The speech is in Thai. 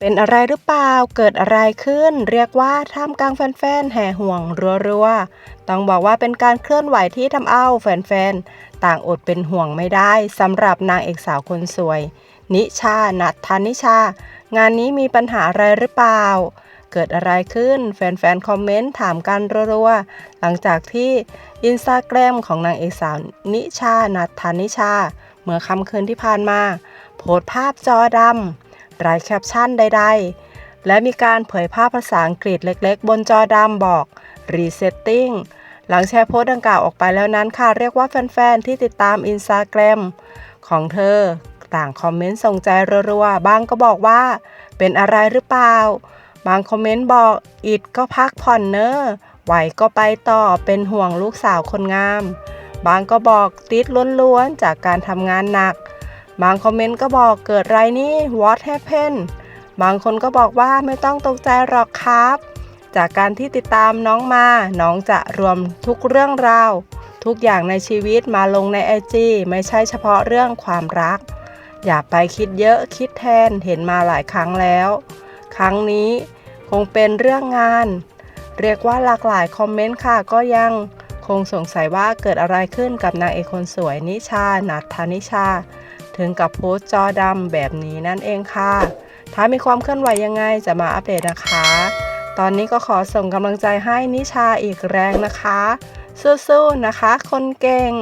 เป็นอะไรหรือเปล่า เกิดอะไรขึ้น เรียกว่าท่ามกลางแฟนๆ แห่ห่วงรัวๆ ต้องบอกว่าเป็นการเคลื่อนไหวที่ทำเอาแฟนๆ ต่างอดเป็นห่วงไม่ได้สำหรับนางเอกสาวคนสวย นิชา นัทธานิชา งานนี้มีปัญหาอะไรหรือเปล่า เกิดอะไรขึ้น แฟนๆ คอมเมนต์ถามกันรัวๆ หลังจากที่อินสตาแกรมของนางเอกสาวนิชา นัทธานิชา เมื่อค่ำคืนที่ผ่านมา โพสภาพจอดำ รายแคปชั่นใด ๆ และมีการเผยภาพภาษาอังกฤษเล็กๆ บนจอดำบอก Resetting หลังแชร์โพสต์ดังกล่าวออกไปแล้วนั้นค่ะ เรียกว่าแฟน ๆ ที่ติดตามอินสตาแกรมของเธอ ต่างคอมเมนต์ส่งใจรัวๆ บางก็บอกว่า เป็นอะไรหรือเปล่า บางคอมเมนต์บอกอิดก็พักผ่อนเนอะไหวก็ไปต่อเป็นห่วงลูกสาวคนงาม บางก็บอกติดล้วนๆ จากการทำงานหนัก บางคอมเมนต์ก็บอกเกิดไรนี่ what happened บางคนก็บอกว่าไม่ต้องตกใจหรอกครับ จากการที่ติดตามน้องมา น้องจะรวมทุกเรื่องราว ทุกอย่างในชีวิตมาลงในไอจีไม่ใช่เฉพาะเรื่องความรัก อย่าไปคิดเยอะคิดแทนเห็นมาหลายครั้งแล้ว ครั้งนี้คงเป็นเรื่องงาน เรียกว่าหลากหลายคอมเมนต์ค่ะก็ยังคงสงสัยว่าเกิดอะไรขึ้นกับนางเอกคนสวยนิชา นัทธานิชา ถึงกับโพสต์จอดำแบบนี้นั่นเองค่ะ ถ้ามีความเคลื่อนไหวยังไงจะมาอัปเดตนะคะ ตอนนี้ก็ขอส่งกำลังใจให้นิชาอีกแรงนะคะ สู้ๆนะคะ คนเก่ง